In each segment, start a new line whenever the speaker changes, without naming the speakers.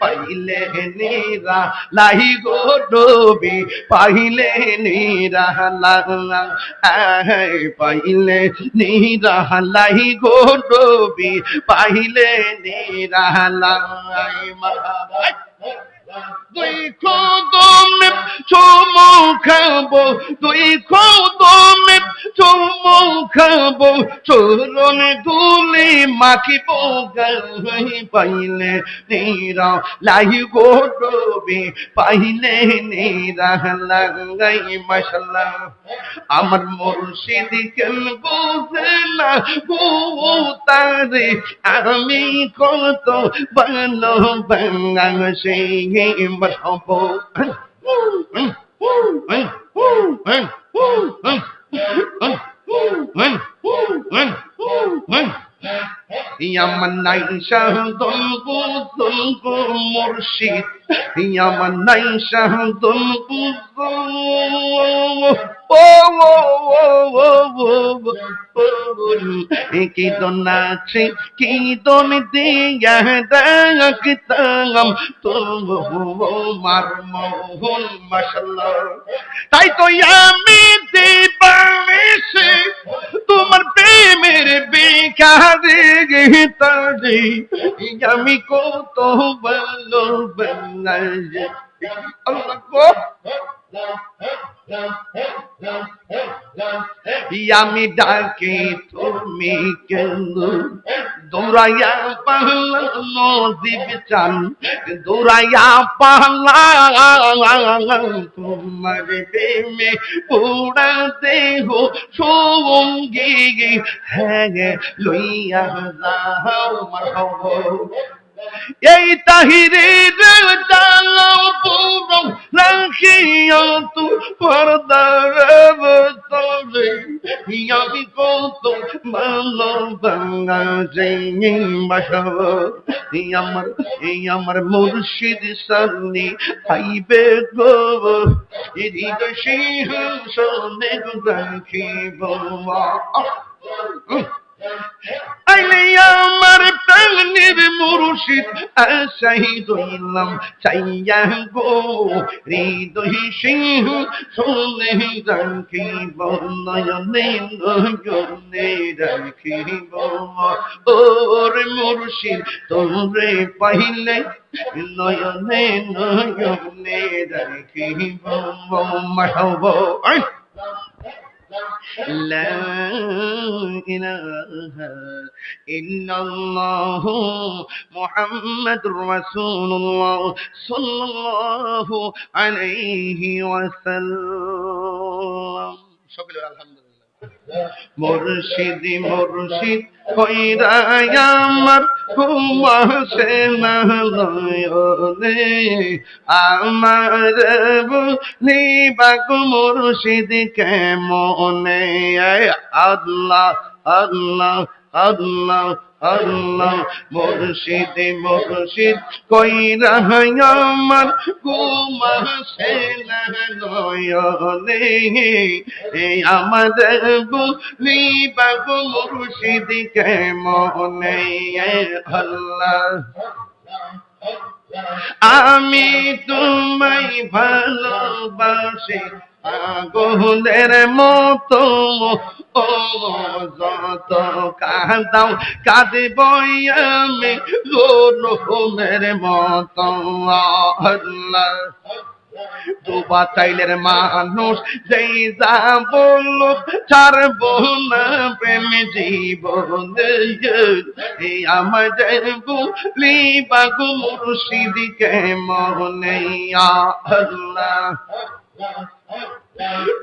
পাইলে নিরা, লাই গো নবী, পাইলে নিরা পাইলে নিরা, লাই গো নবী, পাইলে নিরা লাই মারহাবা দুই কদমে চুমু খাব, দুই কদমে চুমু খাব, চরণ দুলে মাখিব গাই পাইলে নিরা লাই গো ডোবে পাইলে নিরা লাগাই মশলা। আমার মুর্শিদ কেন না গো তারে আমি কত ভালো বাংলাদেশে মরহবো ইয়ামান নাই শাহ দলগু দলগু মুর্শিদ আমার নাই শাহ দলগু ও ও ও ও নাচে কি তো তাই তো আমি দিবানিসে তোমার প্রেমের বেকারে গেতারে আমি কত ভালো বাংলাদেশ আমি ডাকি, তুমি কেন দৌড়াইয়া পাহলা নদীপ চান। দৌড়াইয়া পাহলা তোমার প্রেমে পুরা দেহ সঙ্গী হ্যাঁ লইয়া যাও মার এই তাহিরে জালাও পুরো রাখিয়া তু পর্দার বতরে আমি কত ভালো জেনে বাসব আমার এই আমার মুর্শিদ সামনে আইবে গো। হৃদয় সিংহ শোনে রাখিব প্রাণের মুর্শিদ আশাহিদ হইলাম চাইয়া গো হৃদয় সিংহ শোনে রাখিব নয়নে নয়নে রাখিব ওর মুর্শিদ তোরে পাইলে নয়নে নয়নে রাখিব মাহব لا إله إلا الله محمد رسول الله صلى الله عليه وسلم. مرشد مرشد. আমার না নয়নে আমার বলি মুর্শিদ কেমনে? আল্লাহ আল্লাহ আল্লাহ আল্লাহ মুর্শিদ মুর্শিদ কইরা আমার কুমাসে নয়নে। এই আমাদের বলি মুর্শিদ কেমনে? আল্লাহ। আমি তোমায় ভালোবাসি আগুনের মতো। ও যত কাঁদাও কাঁদিব আমি রোমের মতো। আল্লাহ। দুবা চাইলের মানুষ যেই যা বলল চার না প্রেম জীবন এই আমার বলি বাগু মুর্শিদিকে মনে আল্লাহ।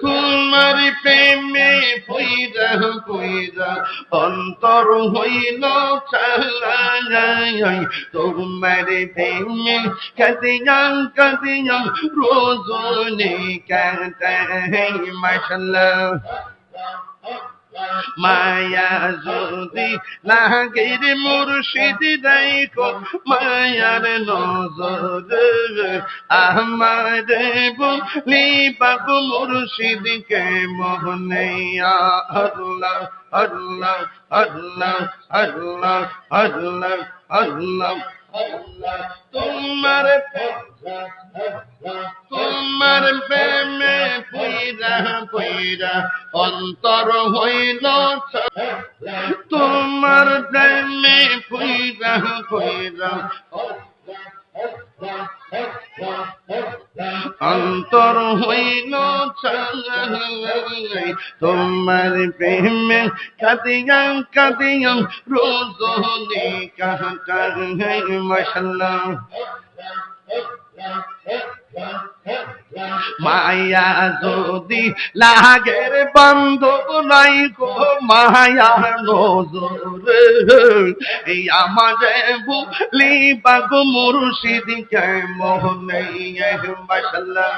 তোমার প্রেমে পইরা পইরা অন্তর হইল চালাই তোমার প্রেমে কাদিয়াং কাদিয়াং রোজনে কাটাই মাশাল্লাহ মায়া যদি লাগের মুর্শিদ দেখো, মায়ার নজর আমার বলি বাবু মুর্শিদ কে মোহনে আল্লাহ আল্লাহ আল্লাহ আল্লাহ আল্লাহ আল্লাহ। তোমার তোমার প্রেমে পুইরা পুইরা অন্তর হইল তোমার প্রেমে পুইরা পুইরা অন্তর হইল তোমার প্রেমে কাদিয়া কাদিয়া রোজনে কাহা মশাল্লাহ মায়া যদি লাগের বান্ধব নাই গো, মায়া নজর। এই আমারে ভুলি বাগ মুর্শিদ কে মোহনে মাশাল্লাহ।